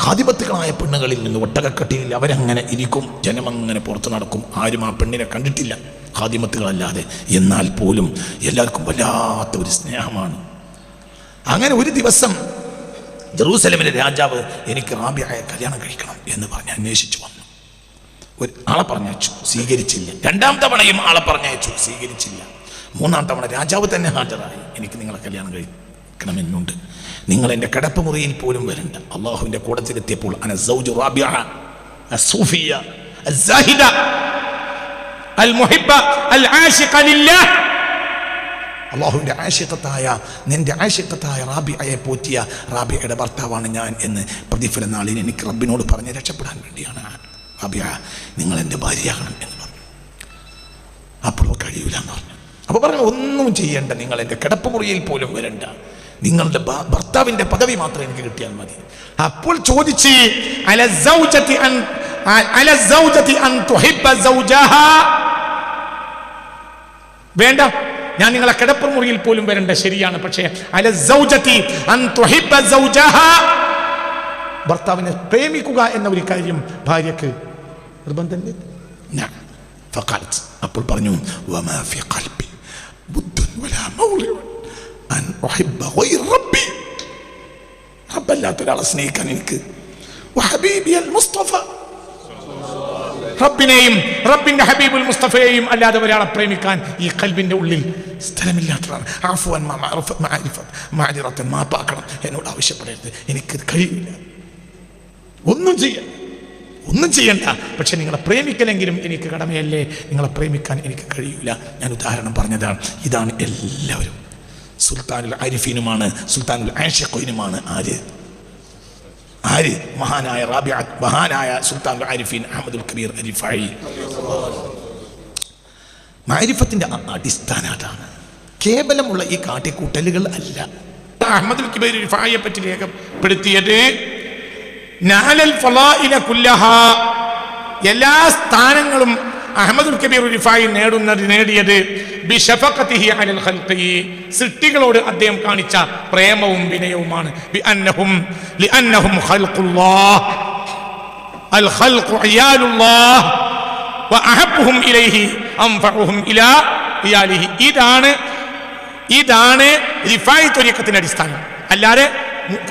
ഹാദിപത്തുകളായ പെണ്ണുകളിൽ നിന്ന് ഒട്ടകക്കട്ടിയിൽ അവരങ്ങനെ ഇരിക്കും ജനമങ്ങനെ പുറത്ത് നടക്കും. ആരും ആ പെണ്ണിനെ കണ്ടിട്ടില്ല ഖാദിമത്തുകളല്ലാതെ. എന്നാൽ പോലും എല്ലാവർക്കും വല്ലാത്ത ഒരു സ്നേഹമാണ്. അങ്ങനെ ഒരു ദിവസം ജെറൂസലമിലെ രാജാവ് എനിക്ക് റാബിയായ കല്യാണം കഴിക്കണം എന്ന് പറഞ്ഞ് അന്വേഷിച്ചു വന്നു. ഒരു ആളെ പറഞ്ഞയച്ചു സ്വീകരിച്ചില്ല. രണ്ടാം തവണയും ആളെ പറഞ്ഞയച്ചു സ്വീകരിച്ചില്ല. മൂന്നാം തവണ രാജാവ് തന്നെ ഹാജരായി. എനിക്ക് നിങ്ങളെ കല്യാണം കഴിക്കണമെന്നുണ്ട്. നിങ്ങൾ എന്റെ കിടപ്പ് മുറിയിൽ പോലും വരണ്ട. അള്ളാഹുവിന്റെ കൂടത്തിലെത്തിയപ്പോൾ അന സൗജു റാബിയ അൽ ആശിഖ ലില്ലാഹ്. അള്ളാഹുവിന്റെ ആശിക്കത്തായ നിന്റെ ആശിക്കത്തായ റാബിയയെ പോറ്റിയ റാബിയയുടെ ഭർത്താവാണ് ഞാൻ എന്ന് പ്രതിഫല നാളിൽ എനിക്ക് റബ്ബിനോട് പറഞ്ഞ് രക്ഷപ്പെടാൻ വേണ്ടിയാണ്. റാബിയ നിങ്ങൾ എന്റെ ഭാര്യയാകണം എന്ന് പറഞ്ഞു. അപ്പോൾ കഴിയൂല എന്ന് പറഞ്ഞു. അപ്പോൾ പറഞ്ഞു ഒന്നും ചെയ്യേണ്ട നിങ്ങൾ എന്റെ കിടപ്പുമുറിയിൽ പോലും വരണ്ട. നിങ്ങളുടെ ഭർത്താവിന്റെ പദവി മാത്രം എനിക്ക് കിട്ടിയാൽ മതി. അപ്പോൾ ചോദിച്ച് വേണ്ട ഞാൻ നിങ്ങളെ കിടപ്പ് മുറിയിൽ പോലും വരണ്ട ശരിയാണ്. പക്ഷേ ഭർത്താവിനെ പ്രേമിക്കുക എന്ന ഒരു കാര്യം ഭാര്യക്ക് നിർബന്ധമില്ല. അപ്പോൾ പറഞ്ഞു വമാ ഫി ഖൽബി. بد ولا موضع أن أحب غير ربي റബ്ബല്ലാത്ത ഒരാളെ സ്നേഹിക്കാൻ എനിക്ക് وحبيبي المصطفى റബ്ബിനെയും റബ്ബിന്റെ ഹബീബുൽ മുസ്തഫയെയും അല്ലാതെ ഒരാളെ പ്രേമിക്കാൻ ഈ കൽബിന്റെ ഉള്ളിൽ സ്ഥലമില്ലാത്തതാണ് ആഫുവൻ മാതിറത്തൻ മാപ്പാക്കണം എന്നോട് ആവശ്യപ്പെടരുത് എനിക്കത് കഴിയില്ല ഒന്നും ചെയ്യണ്ട ഒന്നും ചെയ്യണ്ട. പക്ഷെ നിങ്ങളെ പ്രേമിക്കലെങ്കിലും എനിക്ക് കടമയല്ലേ? നിങ്ങളെ പ്രേമിക്കാൻ എനിക്ക് കഴിയില്ല ഞാൻ ഉദാഹരണം പറഞ്ഞതാണ്. ഇതാണ് എല്ലാവരും. സുൽത്താനുൽ ആരിഫീനുമാണ് സുൽത്താനുൽ ആഷിഖുനുമാണ് ആര്? ആര്? മഹാനായ റാബിയ മഹാനായ സുൽത്താനുൽ ആരിഫീൻ അഹമ്മദുൽ കബീർ അരിഫായി. മാരിഫത്തിന്റെ അടിസ്ഥാനം അതാണ്. കേവലമുള്ള ഈ കാട്ടിക്കൂട്ടലുകൾ അല്ല. അഹമ്മദുൽ കബീർ അരിഫായിയെ പറ്റി രേഖപ്പെടുത്തിയത് ഫലാഇല എല്ലാ സ്ഥാനങ്ങളും അഹമ്മദുൽ കബീർ റിഫായി നേടുന്നത് നേടിയത് അലൽ ഖൽഖി. സൃഷ്ടികളോട് അദ്ദേഹം കാണിച്ച പ്രേമവും വിനയവുമാണ്. ലിഅന്നഹും ഖൽഖുല്ലാഹ്. അൽ ഖൽഖു ഇലൈഹി ഇലാ ഇയാലിഹി. ഇതാണ് ഇതാണ് റിഫായി ത്വരീക്കത്തിന്റെ അടിസ്ഥാനം. അല്ലാതെ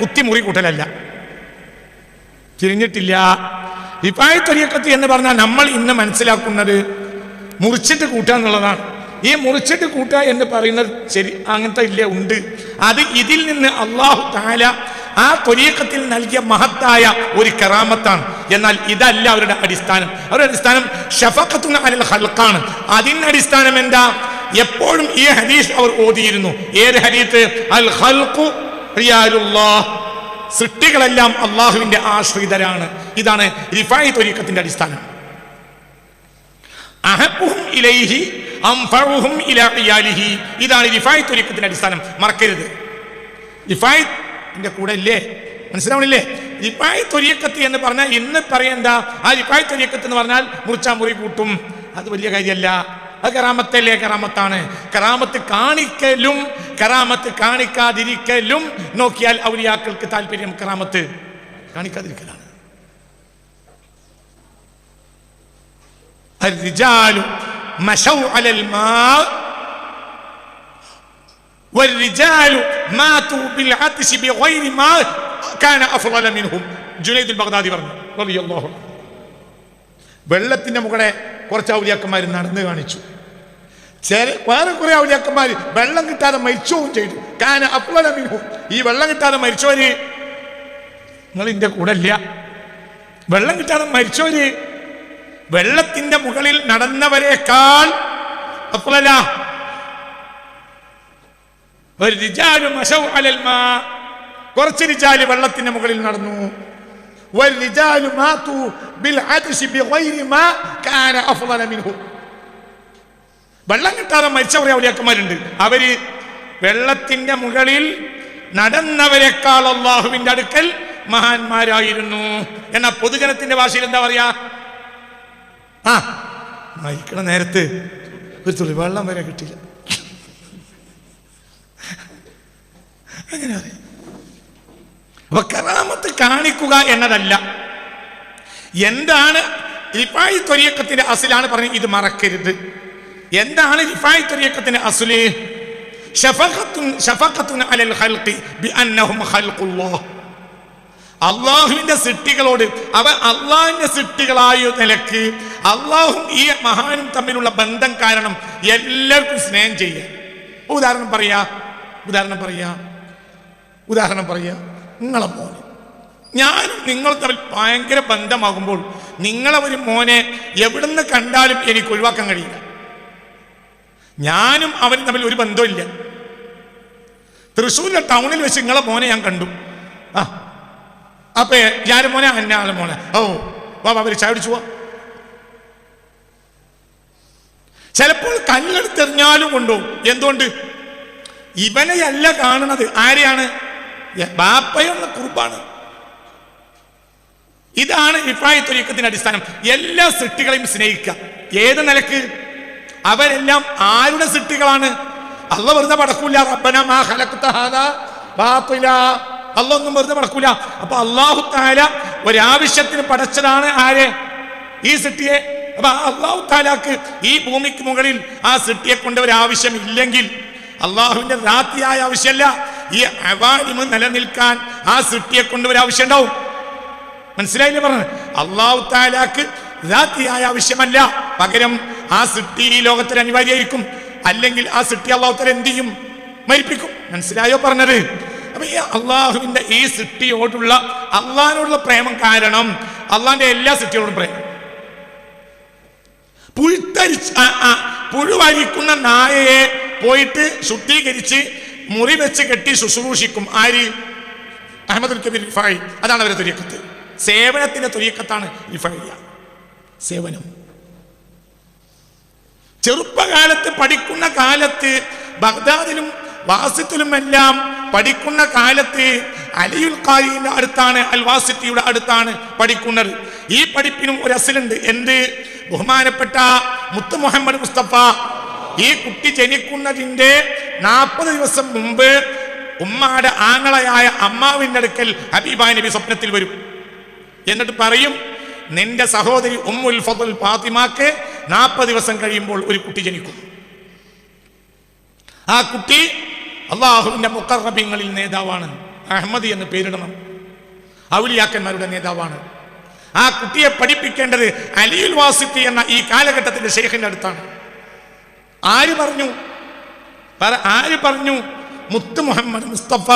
കുത്തിമുറി കുത്തി മുറി കൂട്ടലല്ല. തിരിഞ്ഞിട്ടില്ല. റിഫായി എന്ന് പറഞ്ഞാൽ നമ്മൾ ഇന്ന് മനസ്സിലാക്കുന്നത് മുറിച്ചിട്ട് കൂട്ടുക എന്നുള്ളതാണ്. ഈ മുറിച്ചിട്ട് കൂട്ടുക എന്ന് പറയുന്നത് ശരി അങ്ങനത്തെ ഇല്ല ഉണ്ട്. അത് ഇതിൽ നിന്ന് അള്ളാഹു താല ആ തൊരിയക്കത്തിൽ നൽകിയ മഹത്തായ ഒരു കറാമത്താണ്. എന്നാൽ ഇതല്ല അവരുടെ അടിസ്ഥാനം. അവരുടെ അടിസ്ഥാനം ഷഫക്കത്തുന്ന അലൽ ഹൽക്കാണ് അതിന്റെ അടിസ്ഥാനം എന്താ? എപ്പോഴും ഈ ഹദീസ് അവർ ഓതിയിരുന്നു. ഏത് ഹരീത്ത് അൽ ഹൽക്കു റിയാലുല്ലാഹ് സൃഷ്ടികളെല്ലാം അള്ളാഹുവിന്റെ ആശ്രിതരാണ്. ഇതാണ് റിഫായി തൊരീക്കത്തിന്റെ അടിസ്ഥാനം. ഇലൈഹി ഇതാണ് റിഫായി തൊരീക്കത്തിന്റെ അടിസ്ഥാനം. മറക്കരുത്. റിഫായിന്റെ കൂടെ ഇല്ലേ? മനസ്സിലാവണില്ലേ? റിഫായി തൊരീക്കത്ത് എന്ന് പറഞ്ഞാൽ ഇന്ന് പറയണ്ട ആ റിഫായി തൊരീക്കത്ത് എന്ന് പറഞ്ഞാൽ മുറിച്ചാ മുറി കൂട്ടും. അത് വലിയ കാര്യമല്ല അത് കറാമത്തല്ലേ കറാമത്താണ് കറാമത്ത് കാണിക്കലും കറാമത്ത് കാണിക്കാതിരിക്കലും നോക്കിയാൽ ഔലിയാക്കൾക്ക് താല്പര്യം കറാമത്ത് കാണിക്കാതിരിക്കലാണ് الرجال مشوا على الماء والرجال ماتوا بالعطش بغير ما كان افضل منهم ജുനൈദ് ബഗ്ദാദി പറഞ്ഞു റളിയല്ലാഹു അൻഹു. വെള്ളത്തിന്റെ മുകളെ കുറച്ച് ഔലിയാക്കന്മാർ നടന്നു കാണിച്ചു. ചില വേറെ കുറെ ഔലിയാക്കന്മാർ വെള്ളം കിട്ടാതെ മരിച്ചവും ചെയ്തു. കാന അഫ്ളല ഈ വെള്ളം കിട്ടാതെ മരിച്ചവര് നിങ്ങൾ ഇന്റെ കൂടെ ഇല്ല വെള്ളം കിട്ടാതെ മരിച്ചവര് വെള്ളത്തിന്റെ മുകളിൽ നടന്നവരെക്കാൾ മാ. കുറച്ച് രിജാൽ വെള്ളത്തിന്റെ മുകളിൽ നടന്നു. والرجال ماتوا بالعطش بغير ما كان أفضل منه വെള്ളം കിട്ടാതെ മരിച്ച കുറേ ഔലിയാക്കന്മാരുണ്ട് അവര് വെള്ളത്തിന്റെ മുകളിൽ നടന്നവരെക്കാൾ അള്ളാഹുവിന്റെ അടുക്കൽ മഹാന്മാരായിരുന്നു എന്നാ പൊതുജനത്തിന്റെ ഭാഷയിൽ എന്താ പറയാ ആ മരിക്കണ നേരത്ത് ഒരു തുള്ളി വെള്ളം വരെ കിട്ടില്ല അങ്ങനെ പറയാം അപ്പൊ കറാമത്ത് കാണിക്കുക എന്നതല്ല. എന്താണ് റിഫായി ത്വരീക്കത്തിന്റെ അസിലാണ് പറഞ്ഞത്? ഇത് മറക്കരുത്. എന്താണ് റിഫായി ത്വരീക്കത്തിന്റെ അസുൽ? അള്ളാഹുവിന്റെ സിട്ടികളോട് അവ അള്ളാഹിന്റെ സിട്ടികളായ നിലയ്ക്ക് അള്ളാഹും ഈ മഹാനും തമ്മിലുള്ള ബന്ധം കാരണം എല്ലാവർക്കും സ്നേഹം ചെയ്യുക ഉദാഹരണം പറയാ ഉദാഹരണം പറയാ ഉദാഹരണം പറയാ. നിങ്ങളെ മോനെ ഞാനും നിങ്ങൾ തമ്മിൽ ഭയങ്കര ബന്ധമാകുമ്പോൾ നിങ്ങളെ ഒരു മോനെ എവിടുന്ന് കണ്ടാലും എനിക്ക് ഒഴിവാക്കാൻ കഴിയില്ല. ഞാനും അവനും തമ്മിൽ ഒരു ബന്ധമില്ല തൃശ്ശൂരിലെ ടൗണിൽ വെച്ച് നിങ്ങളെ മോനെ ഞാൻ കണ്ടു. ആ അപ്പൊ ഞാൻ മോനെ അന്നാളെ മോനെ. ഓ വാ അവർ ചാടിച്ചു പോവാ. ചിലപ്പോൾ കല്ലെടുത്തെറിഞ്ഞാലും കൊണ്ടോ എന്തുകൊണ്ട്? ഇവനെയല്ല കാണുന്നത്. ആരെയാണ്? ബാപ്പയുള്ള കുർബാണ് ഇതാണ് ഇഫായി അടിസ്ഥാനം. എല്ലാ സൃഷ്ടികളെയും സ്നേഹിക്കുക. ഏത് നിലയ്ക്ക്? അവരെല്ലാം ആരുടെ സൃഷ്ടികളാണ്? അല്ല വെറുതെ പടക്കൂല റബ്ബന മാ ബാത്തില വെറുതെ പടക്കൂല അപ്പൊ അള്ളാഹു താല ഒരാവശ്യത്തിന് പടച്ചതാണ് ആരെ? ഈ സിട്ടിയെ അപ്പൊ അള്ളാഹു താലാക്ക് ഈ ഭൂമിക്ക് മുകളിൽ ആ സിട്ടിയെ കൊണ്ട് ഒരാവശ്യം ഇല്ലെങ്കിൽ അള്ളാഹുവിന്റെ റാത്തിയായ ആവശ്യമല്ല ഈ അവാലിമ് നിലനിൽക്കാൻ ആ സൃഷ്ടിയെ കൊണ്ടുവരാൻ ഒരു ആവശ്യം ഉണ്ടാവും മനസ്സിലായില്ലേ പറഞ്ഞു അള്ളാഹു താലാക്ക് റാത്തിയായ ആവശ്യമല്ല. പകരം ആ സൃഷ്ടി ഈ ലോകത്തിൽ അനിവാര്യമായിരിക്കും. അല്ലെങ്കിൽ ആ സൃഷ്ടി അള്ളാഹു താല എന്ത് ചെയ്യും? മരിപ്പിക്കും. മനസ്സിലായോ പറഞ്ഞത്? അപ്പൊ ഈ അള്ളാഹുവിന്റെ ഈ സൃഷ്ടിയോടുള്ള അള്ളാഹിനോടുള്ള പ്രേമം കാരണം അള്ളാഹിന്റെ എല്ലാ സൃഷ്ടിയോടും പ്രേമം. പുഴുത്തരിച്ച് പുഴുവരിക്കുന്ന നായയെ പോയിട്ട് ശുദ്ധീകരിച്ച് മുറി വെച്ച് കെട്ടി ശുശ്രൂഷിക്കും. ആര്? അഹമ്മദ് കബീർ റിഫായി. അതാണ് അവരെ തുര്യക്കത്ത്. സേവനത്തിന്റെ തുര്യക്കത്താണ് റിഫായിയ സേവനം. ചെറുപ്പകാലത്ത് പഠിക്കുന്ന കാലത്ത് ബഗ്ദാദിലും വാസിത്തിലും എല്ലാം പഠിക്കുന്ന കാലത്ത് അലിയുൽ കാരിന്റെ അടുത്താണ് അൽ വാസിത്തിയുടെ അടുത്താണ് പഠിക്കുന്നത്. ഈ പഠിപ്പിനും ഒരു അസിലുണ്ട്. എന്ത്? ബഹുമാനപ്പെട്ട മുത്തു മുഹമ്മദ് മുസ്തഫ ഈ കുട്ടി ജനിക്കുന്നതിന്റെ നാൽപ്പത് ദിവസം മുമ്പ് ഉമ്മാടെ ആങ്ങളയായ അമ്മാവിന്റെ അടുക്കൽ ഹബീബായ നബി സ്വപ്നത്തിൽ വരും. എന്നിട്ട് പറയും നിന്റെ സഹോദരി ഉമ്മുൽ ഫതുൽ ഫാത്തിമാക്ക് നാൽപ്പത് ദിവസം കഴിയുമ്പോൾ ഒരു കുട്ടി ജനിക്കും. ആ കുട്ടി അള്ളാഹുവിന്റെ മുക്കറബിങ്ങളിൽ നേതാവാണ്. അഹമ്മദ് എന്ന് പേരിടണം. ഔലിയാക്കന്മാരുടെ നേതാവാണ്. ആ കുട്ടിയെ പഠിപ്പിക്കേണ്ടത് അലിയുൽ വാസിത്തി എന്ന ഈ കാലഘട്ടത്തിന്റെ ഷെയ്ഖിന്റെ അടുത്താണ്. ആര് പറഞ്ഞു? ആര് പറഞ്ഞു? മുത്ത് മുഹമ്മദ് മുസ്തഫ.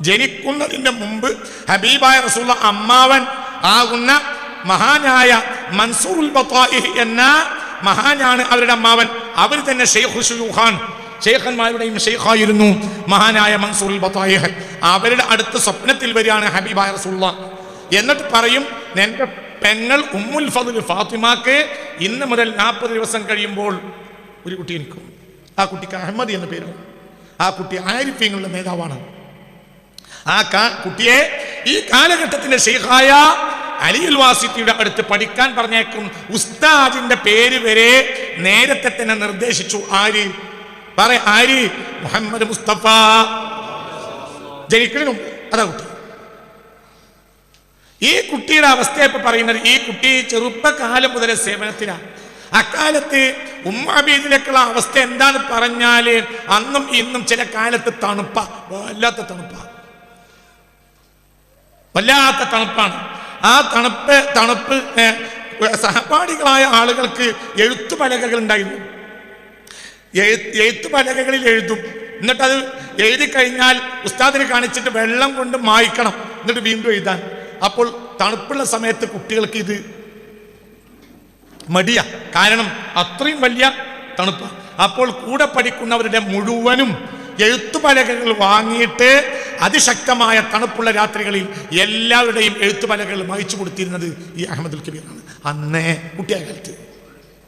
ജനിക്കുന്നതിന്റെ മുമ്പ് ഹബീബായ റസൂല അമ്മാവൻ ആകുന്ന മഹാനായ മൻസൂർ എന്ന മഹാനാണ് അവരുടെ അമ്മാവൻ. അവർ തന്നെ ഷെയ്ഖു ഷുയൂഖാൻ ഷെയ്ഖന്മാരുടെയും ഷെയ്ഖായിരുന്നു മഹാനായ മൻസൂർ ബത്തായിഹ്. അവരുടെ അടുത്ത സ്വപ്നത്തിൽ വരികയാണ് ഹബീബായ റസൂള്ള എന്നിട്ട് പറയും നിന്റെ പെങ്ങൾ ഉമ്മുൽ ഫതിൽ ഫാത്തിമാക്ക് ഇന്ന് മുതൽ നാൽപ്പത് ദിവസം കഴിയുമ്പോൾ ഒരു കുട്ടി എനിക്കും. ആ കുട്ടിക്ക് അഹമ്മദ് എന്ന പേര്. ആ കുട്ടി ആരിഫ്യങ്ങളുടെ നേതാവാണ്? ആ കുട്ടിയെ ഈ കാലഘട്ടത്തിന്റെ ഷെയ്ഖായ അലിയുൽ വാസിത്തിയുടെ അടുത്ത് പഠിക്കാൻ പറഞ്ഞേക്കും ഉസ്താദിന്റെ പേര് വരെ നേരത്തെ തന്നെ നിർദ്ദേശിച്ചു. ആര്? പറ ആര്? മുഹമ്മദ് മുസ്തഫ. ജനിക്കണു അതാ കുട്ടി. ഈ കുട്ടിയുടെ അവസ്ഥ ഇപ്പൊ പറയുന്നത് ഈ കുട്ടി ചെറുപ്പകാലം മുതൽ സേവനത്തിലാണ് അക്കാലത്ത് ഉമ്മാബീദിലേക്കുള്ള അവസ്ഥ എന്താണ് പറഞ്ഞാൽ അന്നും ഇന്നും ചില കാലത്ത് തണുപ്പ. വല്ലാത്ത തണുപ്പ. വല്ലാത്ത തണുപ്പാണ്. ആ തണുപ്പ് തണുപ്പ് സഹപാഠികളായ ആളുകൾക്ക് എഴുത്തു പലകകൾ ഉണ്ടായിരുന്നു. എഴുത്തു പലകകളിൽ എഴുതും. എന്നിട്ടത് എഴുതി കഴിഞ്ഞാൽ ഉസ്താദിനെ കാണിച്ചിട്ട് വെള്ളം കൊണ്ട് മായ്ക്കണം. എന്നിട്ട് വീണ്ടും എഴുതാൻ. അപ്പോൾ തണുപ്പുള്ള സമയത്ത് കുട്ടികൾക്ക് ഇത് മടിയ. കാരണം അത്രയും വലിയ തണുപ്പ്. അപ്പോൾ കൂടെ പഠിക്കുന്നവരുടെ മുഴുവനും എഴുത്തുപലകകൾ വാങ്ങിയിട്ട് അതിശക്തമായ തണുപ്പുള്ള രാത്രികളിൽ എല്ലാവരുടെയും എഴുത്തുപലകൾ മായിച്ചു കൊടുത്തിരുന്നത് ഈ അഹമ്മദുൽ കബീറാണ്. അന്നേ കുട്ടിയായ കാലത്ത്.